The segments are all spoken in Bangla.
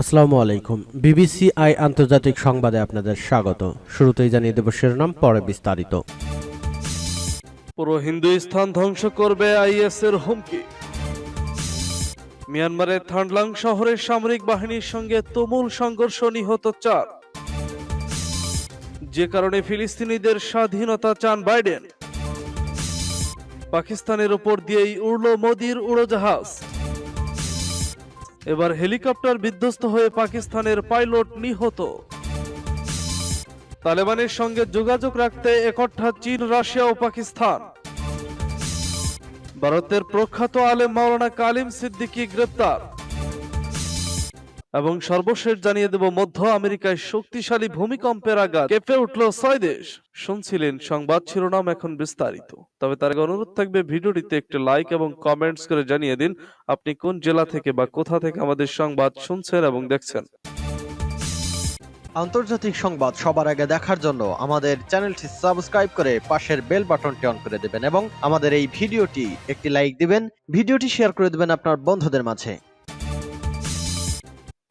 আসসালামু আলাইকুম। বিবিসি আই আন্তর্জাতিক সংবাদে আপনাদের স্বাগত। শুরুতেই জানিয়ে দেব শিরোনাম, পরে বিস্তারিত। পুরো হিন্দুস্থান ধ্বংস করবে আইএস এর হুমকি। মিয়ানমারের থান্ডলাং শহরের সামরিক বাহিনীর সঙ্গে তুমুল সংঘর্ষ নিহত চার। যে কারণে ফিলিস্তিনিদের স্বাধীনতা চান বাইডেন। পাকিস্তানের উপর দিয়েই উড়ল মোদির উড়োজাহাজ। এবার হেলিকপ্টার বিধ্বস্ত হয়ে পাকিস্তানের পাইলট নিহত। তালেবানের সঙ্গে যোগাযোগ রাখতে একঠা চীন, রাশিয়া ও পাকিস্তান। ভারতের প্রখ্যাত আলেম মাওলানা কালিম সিদ্দিকী গ্রেপ্তার। এবং সর্বশেষ জানিয়ে দেব, মধ্য আমেরিকায় শক্তিশালী ভূমিকম্পের আঘাত কেঁপে উঠল ছয় দেশ শুনছিলেন সংবাদ শিরোনাম এখন বিস্তারিত। তবে তার অনুরোধ থাকবে, ভিডিওটিতে একটি লাইক এবং কমেন্টস করে জানিয়ে দিন, আপনি কোন জেলা থেকে বা কোথা থেকে আমাদের সংবাদ শুনছেন এবং দেখছেন। আন্তর্জাতিক সংবাদ সবার আগে দেখার জন্য আমাদের চ্যানেলটি সাবস্ক্রাইব করে পাশের বেল বাটনটি অন করে দেবেন এবং আমাদের এই ভিডিওটি একটি লাইক দিবেন, ভিডিওটি শেয়ার করে দেবেন আপনার বন্ধুদের মাঝে।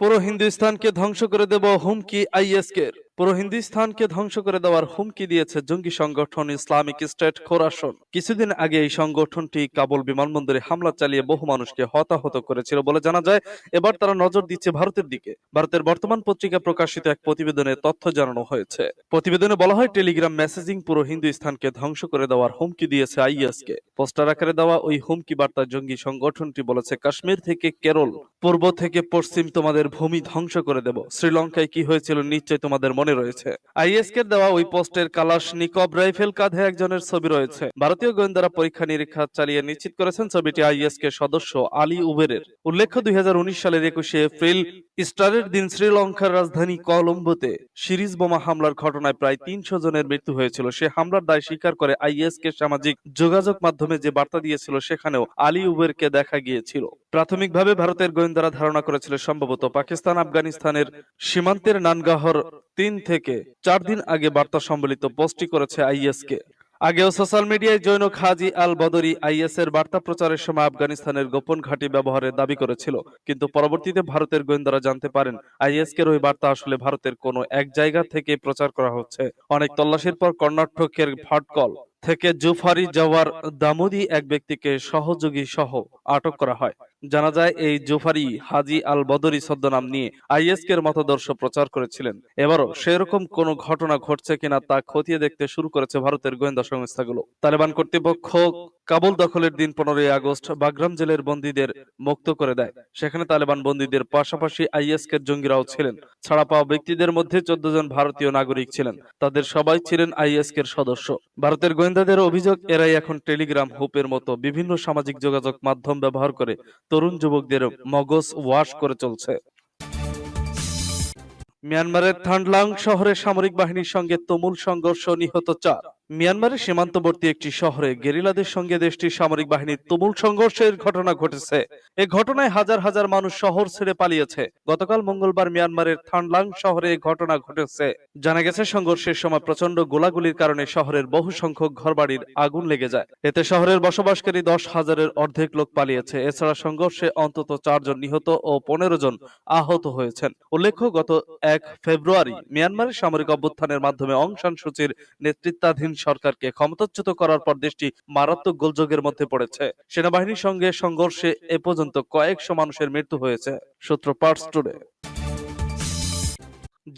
পুরো হিন্দুস্তানকে ধ্বংস করে দেব হুমকি আইএস কে পুরো হিন্দুস্তানকে ধ্বংস করে দেওয়ার হুমকি দিয়েছে জঙ্গি সংগঠন ইসলামিক স্টেট খোরাসন। কিছুদিন আগে এই সংগঠনটি কাবুল বিমানবন্দরে হামলা চালিয়ে বহু মানুষকে হতাহত করেছিল বলে জানা যায়। এবার তারা নজর দিচ্ছে ভারতের দিকে। ভারতের বর্তমান পত্রিকা প্রকাশিত এক প্রতিবেদনে তথ্য জানানো হয়েছে। প্রতিবেদনে বলা হয়, টেলিগ্রাম মেসেজিং পুরো হিন্দুস্থানকে ধ্বংস করে দেওয়ার হুমকি দিয়েছে আইএস কে পোস্টার আকারে দেওয়া ওই হুমকি বার্তা জঙ্গি সংগঠনটি বলেছে, কাশ্মীর থেকে কেরল, পূর্ব থেকে পশ্চিম তোমাদের ভূমি ধ্বংস করে দেব। শ্রীলঙ্কায় কি হয়েছিল নিশ্চয় তোমাদের মনে রয়েছে। আইএস কে দেওয়া ওই পোস্টের কালাশ নিকব রাইফেল কাঁধে একজনের ছবি রয়েছে। ভারতীয় গোয়েন্দারা পরীক্ষা নিরীক্ষা চালিয়ে নিশ্চিত করেছেন ছবিটি আইএস কে সদস্য আলী উবেরের। উল্লেখ্য, দুই সালের একুশে এপ্রিল স্টারের দিন শ্রীলঙ্কার রাজধানী কলম্বোতে সিরিজ বোমা হামলার ঘটনায় প্রায় তিনশো জনের মৃত্যু হয়েছিল। সে হামলার দায় স্বীকার করে আইএস কে সামাজিক যোগাযোগ মাধ্যমে যে বার্তা দিয়েছিল, সেখানেও আলী উবেরকে দেখা গিয়েছিল। প্রাথমিকভাবে ভারতের গোয়েন্দারা ধারণা করেছিল, সম্ভবত পাকিস্তান আফগানিস্তানের সীমান্তের নানগাহর তিন থেকে চার দিন আগে বার্তা সম্বলিত পোস্টটি করেছে আইএস কে আগেও সোশ্যাল মিডিয়ায় জৈনক হাজি আল বদরি আইএস এর বার্তা প্রচারের সময় আফগানিস্তানের গোপন ঘাঁটি ব্যবহারের দাবি করেছিল, কিন্তু পরবর্তীতে ভারতের গোয়েন্দারা জানতে পারেন আইএস কে ওই বার্তা আসলে ভারতের কোনো এক জায়গা থেকে প্রচার করা হচ্ছে। অনেক তল্লাশির পর কর্ণাটকের ভাটকল থেকে জুফারি জওয়ার দামুদি এক ব্যক্তিকে সহযোগী সহ আটক করা হয়। জানা যায়, এই জুফারি হাজি আল বদরি ছদ্মনাম নিয়ে আইএস এর মতাদর্শ প্রচার করেছিলেন। এবারও সেরকম কোনো ঘটনা ঘটছে কিনা তা খতিয়ে দেখতে শুরু করেছে ভারতের গোয়েন্দা সংস্থাগুলো। তালেবান কর্তৃপক্ষ কাবুল দখলের দিন পনেরোই আগস্ট বাগরাম জেলের বন্দীদের মুক্ত করে দেয়। সেখানে তালেবান বন্দীদের পাশাপাশি আইএস এর জঙ্গিরাও ছিলেন। ছাড়া পাওয়া ব্যক্তিদের মধ্যে চোদ্দ জন ভারতীয় নাগরিক ছিলেন। তাদের সবাই ছিলেন আইএস এর সদস্য। ভারতের গোয়েন্দাদের অভিযোগ, এরাই এখন টেলিগ্রাম হুপের মতো বিভিন্ন সামাজিক যোগাযোগ মাধ্যম ব্যবহার করে তরুণ যুবকদের মগজ ওয়াশ করে চলছে। মিয়ানমারের থান্ডলাং শহরে সামরিক বাহিনীর সঙ্গে তুমুল সংঘর্ষ নিহত চার। মিয়ানমারের সীমান্তবর্তী একটি শহরে গেরিলাদের সঙ্গে দেশটির সামরিক বাহিনীর তুমুল সংঘর্ষের ঘটনা ঘটেছে। এ ঘটনায় হাজার হাজার মানুষ শহর ছেড়ে পালিয়েছে। গতকাল মঙ্গলবার মিয়ানমারের থানলাং শহরে এ ঘটনা ঘটেছে। জানা গেছে, সংঘর্ষের সময় প্রচণ্ড গোলাগুলির কারণে শহরের বহু সংখ্যক ঘরবাড়ির আগুন লেগে যায়। এতে শহরের বসবাসকারী দশ হাজারের অর্ধেক লোক পালিয়েছে। এছাড়া সংঘর্ষে অন্তত চারজন নিহত ও পনেরো জন আহত হয়েছেন। উল্লেখ্য, গত এক ফেব্রুয়ারি মিয়ানমারের সামরিক অভ্যুত্থানের মাধ্যমে অং সান সূচির নেতৃত্বাধীন সরকারকে ক্ষমতাচ্যুত করার পর দেশটি মারাত্মক গোলযোগের মধ্যে পড়েছে। সেনাবাহিনীর সঙ্গে সংঘর্ষে এ পর্যন্ত কয়েকশো মানুষের মৃত্যু হয়েছে, সূত্র পার্টস টুডে।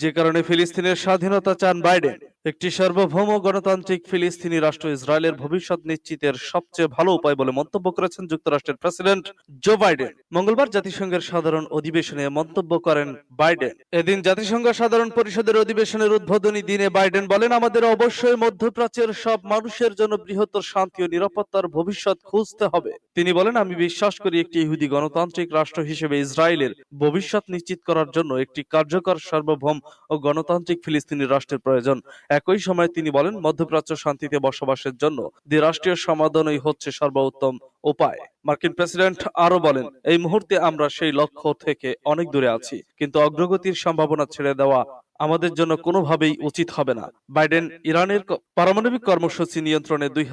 যে কারণে ফিলিস্তিনের স্বাধীনতা চান বাইডেন। একটি সার্বভৌম গণতান্ত্রিক ফিলিস্তিনি রাষ্ট্র ইসরায়েলের ভবিষ্যৎ নিশ্চিতের সবচেয়ে ভালো উপায় বলে মন্তব্য করেছেন যুক্তরাষ্ট্রের প্রেসিডেন্ট জো বাইডেন। মঙ্গলবার জাতিসংঘের সাধারণ অধিবেশনে মন্তব্য করেন বাইডেন। এদিন জাতিসংঘ সাধারণ পরিষদের অধিবেশনের উদ্বোধনী দিনে বাইডেন বলেন, আমাদের অবশ্যই মধ্যপ্রাচ্যের সব মানুষের জন্য বৃহত্তর শান্তি ও নিরাপত্তার ভবিষ্যৎ খুঁজতে হবে। তিনি বলেন, আমি বিশ্বাস করি একটি ইহুদি গণতান্ত্রিক রাষ্ট্র হিসেবে ইসরায়েলের ভবিষ্যৎ নিশ্চিত করার জন্য একটি কার্যকর সার্বভৌম ও গণতান্ত্রিক ফিলিস্তিনি রাষ্ট্রের প্রয়োজন। একই সময় তিনি বলেন, মধ্যপ্রাচ্য শান্তিতে বসবাসের জন্য দ্বিরাষ্ট্রীয় সমাধানই হচ্ছে সর্বোত্তম উপায়। মার্কিন প্রেসিডেন্ট আরও বলেন, এই মুহূর্তে আমরা সেই লক্ষ্য থেকে অনেক দূরে আছি, কিন্তু অগ্রগতির সম্ভাবনা ছেড়ে দেওয়া আমাদের জন্য কোনোভাবেই উচিত হবে না। বাইডেন ইরানের পারমাণবিক কর্মসূচি নিয়ন্ত্রণে দুই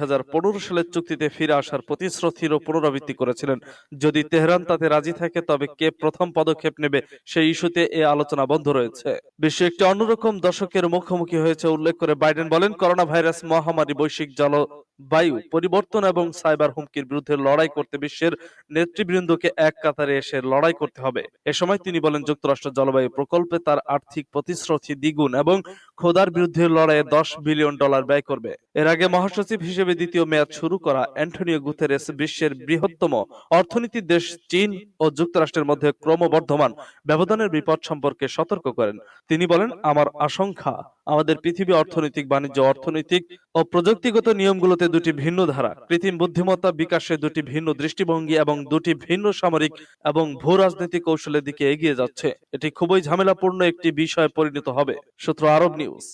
সালের চুক্তিতে ফিরে আসার প্রতিশ্রুতিরও পুনরাবৃত্তি করেছিলেন। যদি তেহরান তাতে রাজি থাকে, তবে কে প্রথম পদক্ষেপ নেবে সেই ইস্যুতে এ আলোচনা বন্ধ রয়েছে। বিশ্ব একটি অন্যরকম দশকের মুখোমুখি হয়েছে উল্লেখ করে বাইডেন বলেন করোনা ভাইরাস মহামারী, বৈশ্বিক জলবায়ু পরিবর্তন এবং সাইবার হুমকির বিরুদ্ধে লড়াই করতে বিশ্বের নেতৃবৃন্দকে এক কাতারে এসে লড়াই করতে হবে। এ সময় তিনি বলেন, যুক্তরাষ্ট্র জলবায়ু প্রকল্পে তার আর্থিক প্রতিশ্রুতি দ্বিগুণ এবং খোদার বিরুদ্ধে লড়াইয়ে দশ বিলিয়ন ডলার ব্যয় করবে। এর আগে মহাসচিব হিসেবে দ্বিতীয় মেয়াদ শুরু করা অ্যান্টনিও গুতেরেস বিশ্বের বৃহত্তম অর্থনীতির দেশ চীন ও যুক্তরাষ্ট্রের মধ্যে ক্রমবর্ধমান ব্যবধানের বিপদ সম্পর্কে সতর্ক করেন। তিনি বলেন, আমার আশঙ্কা, আমাদের পৃথিবী অর্থনৈতিক, বাণিজ্য অর্থনৈতিক ও প্রযুক্তিগত নিয়মগুলোতে দুটি ভিন্ন ধারা, কৃত্রিম বুদ্ধিমত্তা বিকাশে দুটি ভিন্ন দৃষ্টিভঙ্গি এবং দুটি ভিন্ন সামরিক এবং ভূ রাজনৈতিক কৌশলের দিকে এগিয়ে যাচ্ছে। এটি খুবই ঝামেলাপূর্ণ একটি বিষয়ে পরিণত হবে। সূত্র আরব নিউজ।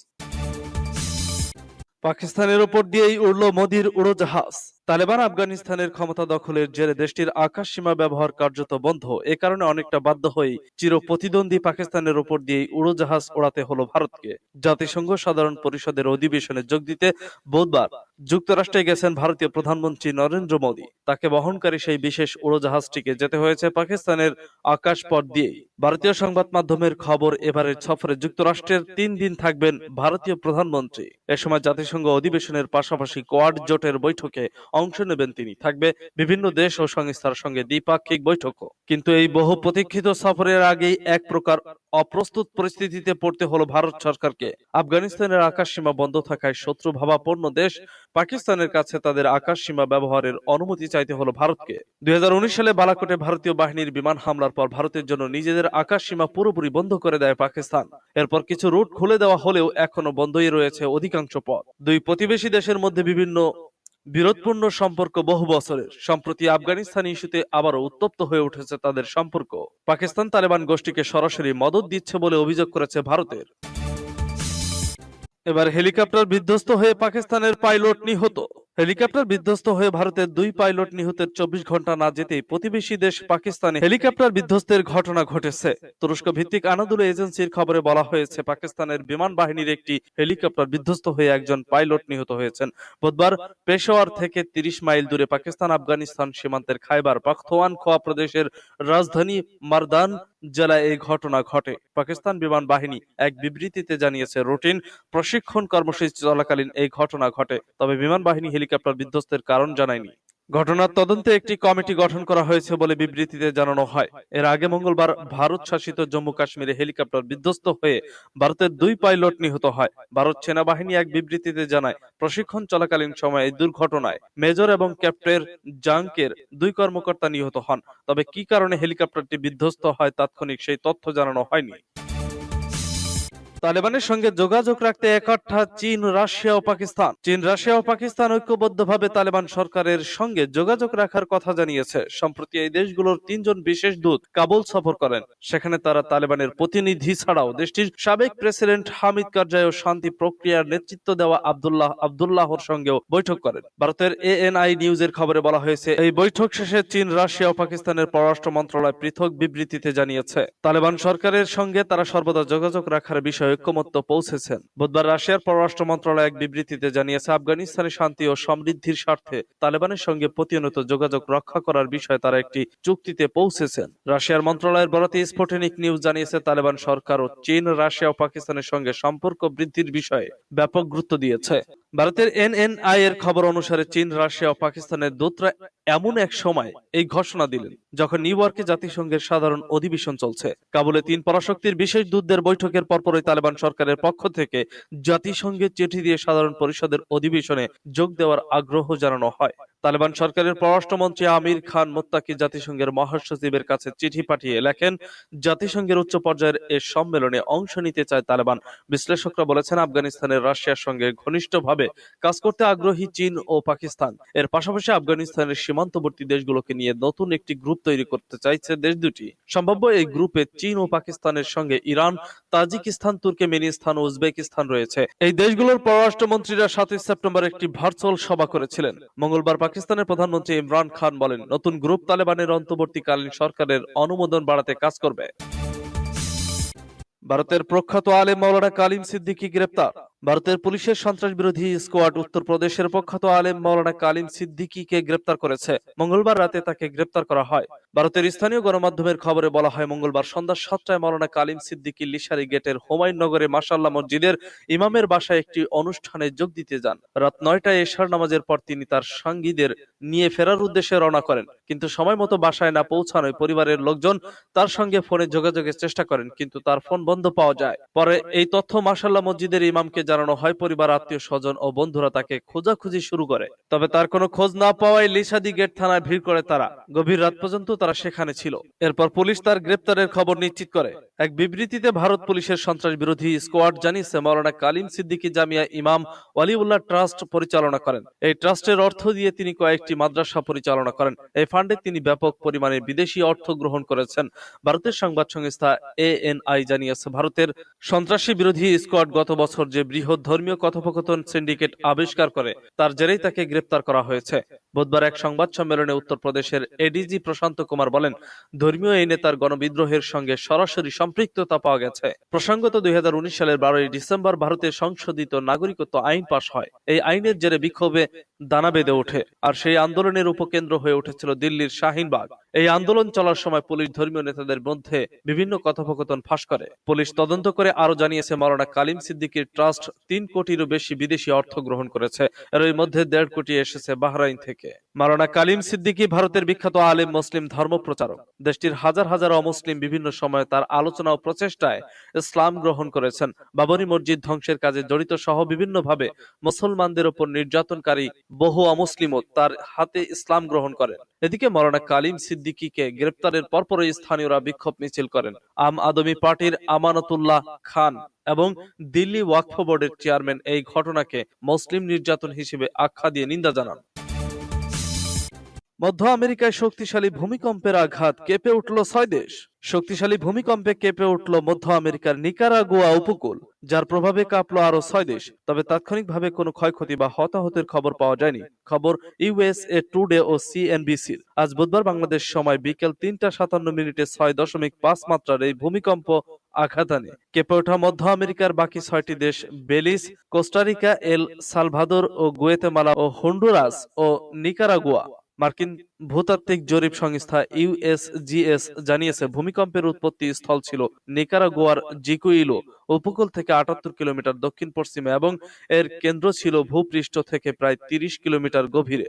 পাকিস্তানের উপর দিয়েই উড়ল মোদির উড়োজাহাজ। তালেবান আফগানিস্তানের ক্ষমতা দখলের জেরে দেশটির আকাশ সীমা ব্যবহার কার্যত বন্ধ। এ কারণে অনেকটা বাধ্য হয়ে চির প্রতিদ্বন্দ্বী পাকিস্তানের ওপর দিয়েই উড়োজাহাজ ওড়াতে হলো ভারতকে। জাতিসংঘ সাধারণ পরিষদের অধিবেশনে যোগ দিতে বুধবার যুক্তরাষ্ট্রে গেছেন ভারতীয় প্রধানমন্ত্রী নরেন্দ্র মোদী। তাকে বহনকারী সেই বিশেষ উড়োজাহাজটিকে যেতে হয়েছে পাকিস্তানের আকাশপথ দিয়ে ভারতীয় সংবাদ মাধ্যমের খবর এবারের সফরে যুক্তরাষ্ট্রের তিন দিন থাকবেন ভারতীয় প্রধানমন্ত্রী। এ সময় জাতিসংঘ অধিবেশনের পাশাপাশি কোয়াড জোটের বৈঠকে অংশ নেবেন তিনি। থাকবে বিভিন্ন দেশ ও সংস্থার সঙ্গে দ্বিপাক্ষিক বৈঠকও কিন্তু এই বহু প্রতীক্ষিত সফরের আগেই এক প্রকার অপ্রস্তুত পরিস্থিতিতে পড়তে হলো ভারত সরকারকে। আফগানিস্তানের আকাশ সীমা বন্ধ থাকায় শত্রু ভাবাপন্ন দেশ পাকিস্তানের কাছে তাদের আকাশ সীমা ব্যবহারের অনুমতি চাইতে হলো ভারতকে। দুই হাজার উনিশ সালে বালাকোটে ভারতীয় বাহিনীর বিমান হামলার পর ভারতের জন্য নিজেদের আকাশ সীমা পুরোপুরি বন্ধ করে দেয় পাকিস্তান। এরপর কিছু রুট খুলে দেওয়া হলেও এখনও বন্ধই রয়েছে অধিকাংশ পথ। দুই প্রতিবেশী দেশের মধ্যে বিভিন্ন বিরোধপূর্ণ সম্পর্ক বহু বছরের। সম্প্রতি আফগানিস্তান ইস্যুতে আবারও উত্তপ্ত হয়ে উঠেছে তাদের সম্পর্ক। পাকিস্তান তালেবান গোষ্ঠীকে সরাসরি মদত দিচ্ছে বলে অভিযোগ করেছে ভারতের। এবার হেলিকপ্টার বিধ্বস্ত হয়ে পাকিস্তানের পাইলট নিহত। হেলিকপ্টার বিধ্বস্ত হয়ে ভারতের দুই পাইলট নিহতের চব্বিশ ঘণ্টা না যেতেই প্রতিবেশী দেশ পাকিস্তানে হেলিকপ্টার বিধ্বস্তের ঘটনা ঘটেছে। তুরস্ক ভিত্তিক আনাদুল এজেন্সির খবরে বলা হয়েছে, পাকিস্তানের বিমান বাহিনীর একটি হেলিকপ্টার বিধ্বস্ত হয়ে একজন পাইলট নিহত হয়েছেন। বুধবার পেশোয়ার থেকে তিরিশ মাইল দূরে পাকিস্তান আফগানিস্তান সীমান্তের খাইবার পাখতোয়ান খোয়া প্রদেশের রাজধানী মারদান জেলায় এই ঘটনা ঘটে। পাকিস্তান বিমান বাহিনী এক বিবৃতিতে জানিয়েছে, রুটিন প্রশিক্ষণ কর্মসূচি চলাকালীন এই ঘটনা ঘটে, তবে বিমান বাহিনী হেলিকপ্টার বিধ্বস্তের কারণ জানায়নি। ঘটনার তদন্তে একটি কমিটি গঠন করা হয়েছে বলে বিবৃতিতে জানানো হয়। এর আগে মঙ্গলবার ভারত শাসিত জম্মু কাশ্মীরে হেলিকপ্টার বিধ্বস্ত হয়ে ভারতের দুই পাইলট নিহত হয়। ভারত সেনাবাহিনী এক বিবৃতিতে জানায়, প্রশিক্ষণ চলাকালীন সময়ে এই দুর্ঘটনায় মেজর এবং ক্যাপ্টেন জাঙ্কের দুই কর্মকর্তা নিহত হন। তবে কি কারণে হেলিকপ্টারটি বিধ্বস্ত হয় তাৎক্ষণিক সেই তথ্য জানানো হয়নি। তালেবানের সঙ্গে যোগাযোগ রাখতে একাঠা চীন, রাশিয়া ও পাকিস্তান। চীন, রাশিয়া ও পাকিস্তান ঐক্যবদ্ধভাবে তালেবান সরকারের সঙ্গে যোগাযোগ রাখার কথা জানিয়েছে। সম্প্রতি এই দেশগুলোর তিনজন বিশেষ দূত কাবুল সফর করেন। সেখানে তারা তালেবানের প্রতিনিধি ছাড়াও দেশটির সাবেক প্রেসিডেন্ট হামিদ কারজাই ও শান্তি প্রক্রিয়ার নেতৃত্ব দেওয়া আব্দুল্লাহ, আবদুল্লাহর সঙ্গেও বৈঠক করেন। ভারতের এএনআই নিউজের খবরে বলা হয়েছে, এই বৈঠক শেষে চীন, রাশিয়া ও পাকিস্তানের পররাষ্ট্র মন্ত্রণালয় পৃথক বিবৃতিতে জানিয়েছে। তালেবান সরকারের সঙ্গে তারা সর্বদা যোগাযোগ রাখার বিষয়ে ঐক্যমত্য পৌঁছেছেন। বুধবার রাশিয়ার পররাষ্ট্র মন্ত্রণালয় এক বিবৃতিতে জানিয়েছে আফগানিস্তানের শান্তি ও সমৃদ্ধির স্বার্থে তালেবানের সঙ্গে প্রতিনিয়ত যোগাযোগ রক্ষা করার বিষয়ে তারা একটি চুক্তিতে পৌঁছেছেন। রাশিয়ার মন্ত্রণালয়ের বরাতে স্পোটেনিক নিউজ জানিয়েছে, তালেবান সরকার ও চীন, রাশিয়া ও পাকিস্তানের সঙ্গে সম্পর্ক বৃদ্ধির বিষয়ে ব্যাপক গুরুত্ব দিয়েছে। ভারতের এনএনআই এর খবর অনুসারে চীন রাশিয়া ও পাকিস্তানের দূতরা এমন এক সময় এই ঘোষণা দিলেন যখন নিউ ইয়র্কে জাতিসংঘের সাধারণ অধিবেশন চলছে। কাবুলে তিন পরাশক্তির বিশেষ দূতদের বৈঠকের পরপরই তালেবান সরকারের পক্ষ থেকে জাতিসংঘের চিঠি দিয়ে সাধারণ পরিষদের অধিবেশনে যোগ দেওয়ার আগ্রহ জানানো হয়। তালেবান সরকারের পররাষ্ট্রমন্ত্রী আমির খান মোত্তাকি জাতিসংঘের মহাসচিবের কাছে চিঠি পাঠিয়ে লেখেন, জাতিসংঘের উচ্চ পর্যায়ের এ সম্মেলনে অংশ নিতে চায় তালেবান। বিশ্লেষকরা বলেছেন, আফগানিস্তানের রাশিয়ার সঙ্গে ঘনিষ্ঠভাবে কাজ করতে আগ্রহী চীন ও পাকিস্তান। এর পাশাপাশি আফগানিস্তানের সীমান্তবর্তী দেশগুলোকে নিয়ে নতুন একটি গ্রুপ তৈরি করতে চাইছে দেশ দুটি। সম্ভাব্য এই গ্রুপে চীন ও পাকিস্তানের সঙ্গে ইরান, তাজিকিস্তান, তুর্কমেনিস্তান ও উজবেকিস্তান রয়েছে। এই দেশগুলোর পররাষ্ট্রমন্ত্রীরা সাতই সেপ্টেম্বর একটি ভার্চুয়াল সভা করেছিলেন। মঙ্গলবার পাকিস্তানের প্রধানমন্ত্রী ইমরান খান বলেন নতুন গ্রুপ তালেবানের অন্তর্বর্তীকালীন সরকারের অনুমোদন বাড়াতে কাজ করবে। ভারতের প্রখ্যাত আলেম মাওলানা কালিম সিদ্দিকী গ্রেপ্তার। ভারতের পুলিশের সন্ত্রাস বিরোধী স্কোয়াড উত্তরপ্রদেশের প্রখ্যাত আলেম মাওলানা কালিম সিদ্দিকীকে গ্রেপ্তার করেছে। মঙ্গলবার রাতে তাকে গ্রেপ্তার করা হয়। ভারতের স্থানীয় গণমাধ্যমের খবরে বলা হয়, মঙ্গলবার সন্ধ্যা সাতটায় মাওলানা কালিম সিদ্দিকী লিশারি গেটের হুমায়ুন নগরে মাসাল্লাহ মসজিদের ইমামের বাসায় একটি অনুষ্ঠানে যোগ দিতে যান। রাত নয়টায় এশার নামাজের পর তিনি তার সঙ্গীদের নিয়ে ফেরার উদ্দেশ্যে রওনা করেন। কিন্তু সময় মতো বাসায় না পৌঁছানোয় পরিবারের লোকজন তার সঙ্গে ফোনে যোগাযোগের চেষ্টা করেন, কিন্তু তার ফোন বন্ধ পাওয়া যায়। পরে এই তথ্য মাসাল্লাহ মসজিদের ইমামকে জানানো হয়, পরিবার, আত্মীয় স্বজন ও বন্ধুরা তাকে খোঁজাখুঁজি শুরু করে। তবে তার কোনো খোঁজ না পাওয়ায় লিসাদি গেট থানায় ভিড় করে তারা। গভীর রাত পর্যন্ত তারা সেখানে ছিল। এরপর পুলিশ তার গ্রেপ্তারের খবর নিশ্চিত করে। এক বিবৃতিতে ভারত পুলিশের সন্ত্রাস বিরোধী স্কোয়াড জানিয়েছে মাওলানা কালিম সিদ্দিকী জামিয়া ইমাম ওয়ালিউল্লাহ ট্রাস্ট পরিচালনা করেন। এই ট্রাস্টের অর্থ দিয়ে তিনি কয়েকটি মাদ্রাসা পরিচালনা করেন। এই ফান্ডে তিনি ব্যাপক পরিমাণে বিদেশি অর্থ গ্রহণ করেছেন। ভারতের সংবাদ সংস্থা এএনআই জানিয়েছে ভারতের সন্ত্রাসী বিরোধী স্কোয়াড গত বছর যে বৃহৎ ধর্মীয় কথোপকথন সিন্ডিকেট আবিষ্কার করে, তার জেরেই তাকে গ্রেপ্তার করা হয়েছে। বুধবার এক সংবাদ সম্মেলনে উত্তরপ্রদেশের এডিজি প্রশান্ত কুমার বলেন, ধর্মীয় এই নেতার গণবিদ্রোহের সঙ্গে সরাসরি সম্পৃক্ততা পাওয়া গেছে। প্রসঙ্গত দুই হাজার উনিশ সালের বারোই ডিসেম্বর ভারতের সংশোধিত নাগরিকত্ব আইন পাশ হয়। এই আইনের জেরে বিক্ষোভে দানা বেঁধে ওঠে, আর সেই আন্দোলনের উপকেন্দ্র হয়ে উঠেছিল দিল্লির শাহিনবাগ। এই আন্দোলন চলার সময় পুলিশ ধর্মীয় নেতাদের মধ্যে বিভিন্ন কথোপকথন ফাঁস করে। পুলিশ তদন্ত করে আরও জানিয়েছে মাওলানা কালিম সিদ্দিকীর ট্রাস্ট তিন কোটিরও বেশি বিদেশি অর্থ গ্রহণ করেছে। এর মধ্যে দেড় কোটি এসেছে বাহরাইন থেকে। মাওলানা কালিম সিদ্দিকী ভারতের বিখ্যাত আলেম মুসলিম ধর্ম প্রচারক। দেশটির হাজার হাজার অমুসলিম বিভিন্ন সময়ে তার আলোচনা ও প্রচেষ্টায় ইসলাম গ্রহণ করেছেন। বাবরি মসজিদ ধ্বংসের কাজে জড়িত সহ বিভিন্নভাবে মুসলমানদের উপর নির্যাতনকারী বহু অমুসলিমও তার হাতে ইসলাম গ্রহণ করেন। এদিকে মৌলানা কালিম সিদ্দিকীকে গ্রেপ্তারের পরপরই স্থানীয়রা বিক্ষোভ মিছিল করেন। আম আদমি পার্টির আমানতুল্লাহ খান এবং দিল্লি ওয়াকফ বোর্ডের চেয়ারম্যান এই ঘটনাকে মুসলিম নির্যাতন হিসেবে আখ্যা দিয়ে নিন্দা জানান। মধ্য আমেরিকায় শক্তিশালী ভূমিকম্পের আঘাত কেঁপে উঠল ছয় দেশ। শক্তিশালী ভূমিকম্পে কেঁপে উঠল মধ্য আমেরিকার নিকারাগুয়া উপকূল, যার প্রভাবে কাঁপলো আরও ছয় দেশ। তবে তাৎক্ষণিকভাবে কোনো ক্ষয়ক্ষতি বা হতাহতের খবর পাওয়া যায়নি। খবর ইউএসএ টুডে ও সিএনবিসির। আজ বুধবার বাংলাদেশ সময় বিকেল তিনটা সাতান্ন মিনিটে ছয় দশমিক পাঁচ মাত্রার এই ভূমিকম্প আঘাত আনে। কেঁপে ওঠা মধ্য আমেরিকার বাকি ছয়টি দেশ Belize, Costa Rica, El Salvador ও গুয়েতেমালা ও হন্ডুরাস ও নিকারাগুয়া। মার্কিন ভূতাত্ত্বিক জরিপ সংস্থা ইউএসজিএস জানিয়েছে, ভূমিকম্পের উৎপত্তি স্থল ছিল নিকারাগোয়ার জিকুইলো উপকূল থেকে আটাত্তর কিলোমিটার দক্ষিণ পশ্চিমে এবং এর কেন্দ্র ছিল ভূপৃষ্ঠ থেকে প্রায় তিরিশ কিলোমিটার গভীরে।